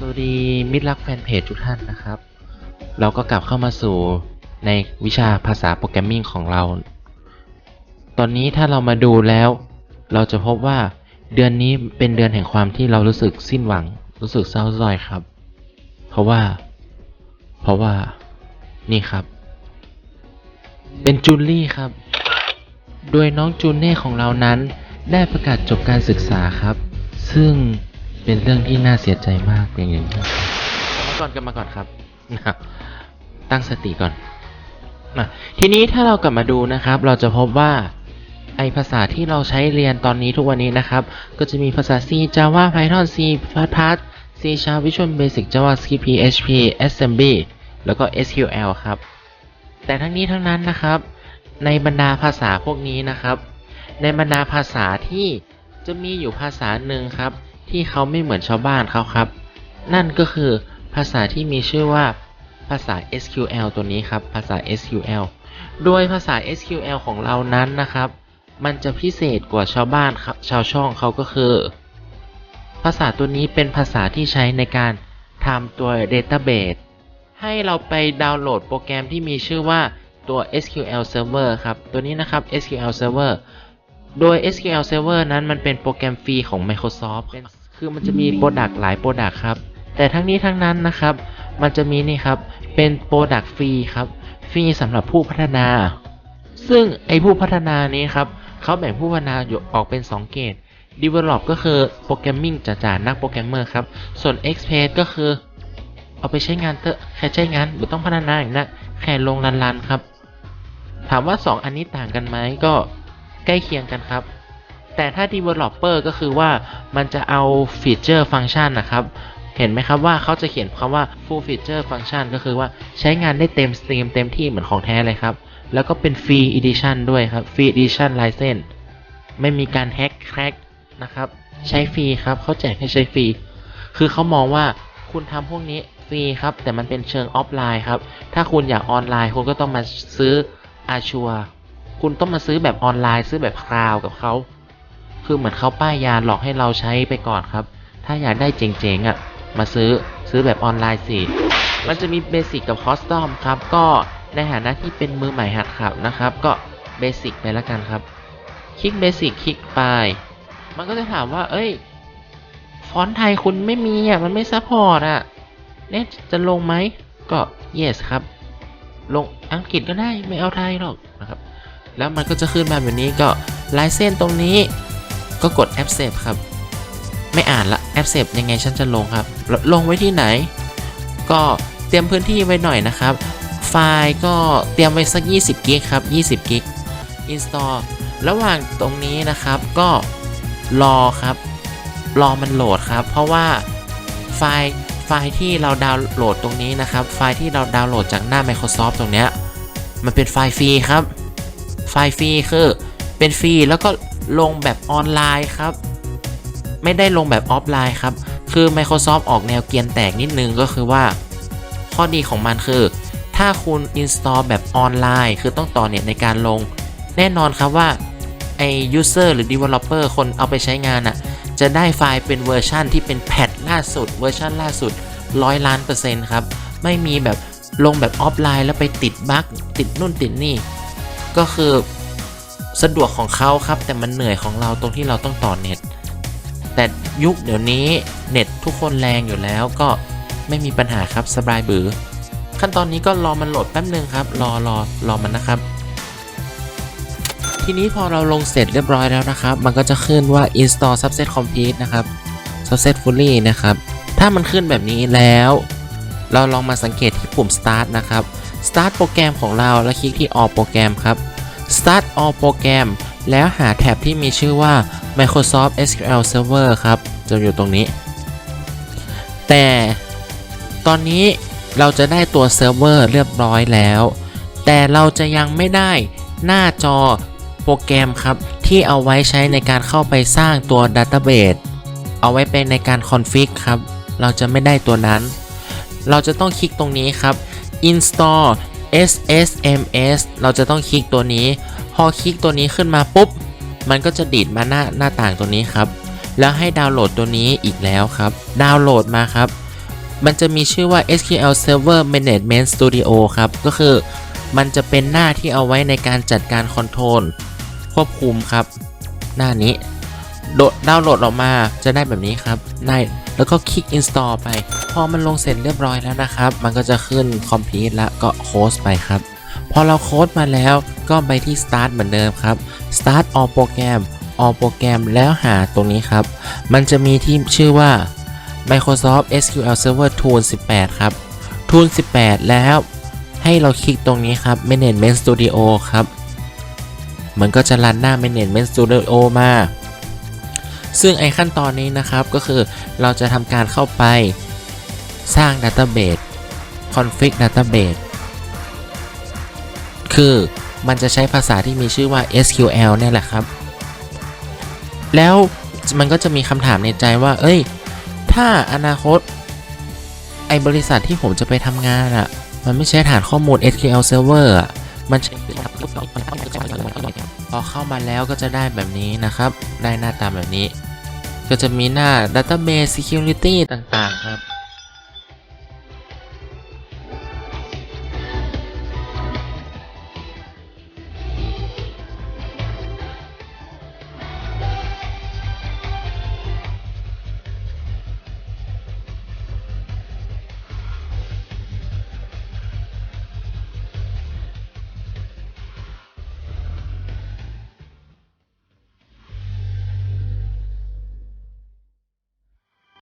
สวัสดีมิตรรักแฟนเพจทุกท่านนะครับ เราก็กลับเข้ามาสู่ในวิชาภาษาโปรแกรมมิ่งของเรา ตอนนี้ถ้าเรามาดูแล้ว เราจะพบว่าเดือนนี้เป็นเดือนแห่งความที่เรารู้สึกสิ้นหวัง รู้สึกเศร้าส้อยครับ เพราะว่า เพราะว่า นี่ครับ เป็นจูนลี่ครับ โดยน้องจูเน่ของเรานั้นได้ประกาศจบการศึกษาครับ ซึ่ง เป็นเรื่องที่น่าเสียใจมากอย่างหนึ่งครับกลับมาก่อนกลับมาก่อนครับนะครับตั้งสติก่อนนะทีนี้ถ้าเรากลับมาดูนะครับ เราจะพบว่าไอภาษาที่เราใช้เรียนตอนนี้ทุกวันนี้นะครับ ก็จะมีภาษา C Java Python C C Sharp Visual Basic JavaScript PHP Assembly แล้วก็ SQL ครับ แต่ทั้งนี้ทั้งนั้นนะครับ ในบรรดาภาษาพวกนี้นะครับ ในบรรดาภาษาที่จะมีอยู่ภาษาหนึ่งครับ ที่เขาไม่เหมือนชาวบ้านเขาครับ นั่นก็คือภาษาที่มีชื่อว่าภาษา SQL ตัวนี้ครับ ภาษา SQL โดยภาษา SQL ของเรานั้นนะครับ มันจะพิเศษกว่าชาวบ้านครับชาวช่องเขาก็คือ ภาษาตัวนี้เป็นภาษาที่ใช้ในการทำตัว Database ให้เราไปดาวน์โหลดโปรแกรมที่มีชื่อว่าตัว SQL Server ครับ ตัวนี้นะครับ SQL Server โดย SQL Server นั้นมันเป็นโปรแกรมฟรีของ Microsoft คือมันจะมีโปรดักต์หลายโปรดักต์ครับ แต่ทั้งนี้ทั้งนั้นนะครับ มันจะมีนี่ครับ เป็นโปรดักต์ฟรีครับ ฟรีสำหรับผู้พัฒนา ซึ่งไอผู้พัฒนานี้ครับเขาแบ่งผู้พัฒนาออกเป็น 2 เกรด Develop ก็คือโปรแกรมมิ่งจ๋าๆนักโปรแกรมเมอร์ครับ ส่วน Express ก็คือ เอาไปใช้งานเถอะแค่ใช้งานไม่ต้องพัฒนาอย่างนั้นแค่ลงรันๆครับ ถามว่า 2 อันนี้ต่างกันไหมก็ ใกล้เคียงกันครับ แต่ถ้า developer ก็คือว่ามันจะเอาฟีเจอร์ฟังก์ชันนะครับ เห็นไหมครับว่าเขาจะเขียนคำว่า full feature function ก็คือว่าใช้งานได้เต็มสตรีมเต็มที่เหมือนของแท้เลยครับ แล้วก็เป็น free edition ด้วยครับ free edition license ไม่มีการแฮ็กแครกนะครับใช้ฟรีครับเขาแจกให้ใช้ฟรี คือเขามองว่าคุณทำพวกนี้ฟรีครับ แต่มันเป็นเชิงออฟไลน์ครับ ถ้าคุณอยากออนไลน์คุณก็ต้องมาซื้ออาชัว คุณต้องมาซื้อแบบออนไลน์ ซื้อแบบคลาวกับเขา คือเหมือนเขาป้ายยาหลอกให้เราใช้ไปก่อนครับ ถ้าอยากได้เจ๋งๆอะ มาซื้อซื้อแบบออนไลน์สิ มันจะมีเบสิกกับคอสตอมครับ ก็ในฐานะที่เป็นมือใหม่หัดขับนะครับ ก็เบสิกไปแล้วกันครับ คลิกเบสิกคลิกไป มันก็จะถามว่า เอ้ย ฟอนต์ไทยคุณไม่มีอะ มันไม่ซัพพอร์ตอะเนี่ยจะลงไหม ก็ yes ครับ ลงอังกฤษก็ได้ ไม่เอาไทยหรอกนะครับ แล้วมันก็จะขึ้นมาแบบนี้ก็ลายเส้นตรงนี้ ก็กด accept ครับ ไม่อ่านละ accept ยังไงฉันจะลงครับลลงไว้ที่ไหน ก็เตรียมพื้นที่ไว้หน่อยนะครับ ไฟล์ก็เตรียมไว้สัก 20 กิกครับ 20 กิก install ระหว่างตรงนี้นะครับก็รอครับ รอมันโหลดครับ เพราะว่าไฟล์ไฟล์ที่เราดาวน์โหลดตรงนี้นะครับ ไฟล์ที่เราดาวน์โหลดจากหน้า Microsoft ตรงเนี้ยมันเป็นไฟล์ฟรีครับ ไฟล์ฟรีคือ เป็นฟรีแล้วก็ลงแบบออนไลน์ครับ ไม่ได้ลงแบบออฟไลน์ครับ คือ Microsoft ออกแนวเกียนแตกนิดนึงก็คือว่า ข้อดีของมันคือ ถ้าคุณ install แบบออนไลน์ คือต้องต่อเน็ตในการลง แน่นอนครับว่าไอ้ user หรือ developer คนเอาไปใช้งานอะ่ะจะได้ไฟล์เป็นเวอร์ชันที่เป็นแพทล่าสุด เวอร์ชันล่าสุดร้อยล้านเปอร์เซ็นต์ครับ ไม่มีแบบลงแบบออฟไลน์แล้วไปติดบั๊กติดนู่นติดนี่ ก็คือสะดวกของเขาครับ แต่มันเหนื่อยของเราตรงที่เราต้องต่อเน็ต แต่ยุคเดี๋ยวนี้เน็ตทุกคนแรงอยู่แล้วก็ไม่มีปัญหาครับสบายบือ ขั้นตอนนี้ก็รอมันโหลดแป๊บนึงครับ รอรอรอมันนะครับ ทีนี้พอเราลงเสร็จเรียบร้อยแล้วนะครับ มันก็จะขึ้นว่า install subset complete นะครับ subset fully นะครับ ถ้ามันขึ้นแบบนี้แล้ว เราลองมาสังเกตที่ปุ่ม start นะครับ start โปรแกรมของเราแล้วคลิกที่ all โปรแกรมครับ start all โปรแกรมแล้วหาแท็บที่มีชื่อว่า Microsoft SQL Server ครับ จะอยู่ตรงนี้ แต่ตอนนี้เราจะได้ตัวเซิร์ฟเวอร์เรียบร้อยแล้ว แต่เราจะยังไม่ได้หน้าจอโปรแกรมครับ ที่เอาไว้ใช้ในการเข้าไปสร้างตัว Database เอาไว้เป็นในการคอนฟิกครับ เราจะไม่ได้ตัวนั้น เราจะต้องคลิกตรงนี้ครับ install SSMS เราจะต้องคลิกตัวนี้ พอคลิกตัวนี้ขึ้นมาปุ๊บ มันก็จะดีดมาหน้าหน้าต่างตัวนี้ครับ แล้วให้ดาวน์โหลดตัวนี้อีกแล้วครับ ดาวน์โหลดมาครับ มันจะมีชื่อว่า SQL Server Management Studio ครับ ก็คือมันจะเป็นหน้าที่เอาไว้ในการจัดการคอนโทรลควบคุมครับ หน้านี้ โดดดาวน์โหลดออกมาจะได้แบบนี้ครับได้ แล้วก็คลิก install ไป พอมันลงเสร็จเรียบร้อยแล้วนะครับ มันก็จะขึ้น complete แล้วก็โค้ดไปครับ พอเราโค้ดมาแล้วก็ไปที่ start เหมือนเดิมครับ start all program all program แล้วหาตรงนี้ครับ มันจะมีที่ชื่อว่า Microsoft SQL Server Tool 18 ครับ Tool 18 แล้วให้เราคลิกตรงนี้ครับ Management Studio ครับ มันก็จะรันหน้า Management Studio มา ซึ่งไอขั้นตอนนี้นะครับก็คือเราจะทำการเข้าไปสร้าง Database Config Database คือมันจะใช้ภาษาที่มีชื่อว่า SQL เนี่ยแหละครับ แล้วมันก็จะมีคำถามในใจว่า เอ้ย ถ้าอนาคต ไอบริษัทที่ผมจะไปทำงานอะ่ะ มันไม่ใช่ฐานข้อมูล SQL Server อะ มันใช้พอเข้ามาแล้วก็จะได้แบบนี้นะครับ ได้หน้าตาแบบนี้ ก็จะมีหน้า Database Security ต่างๆครับ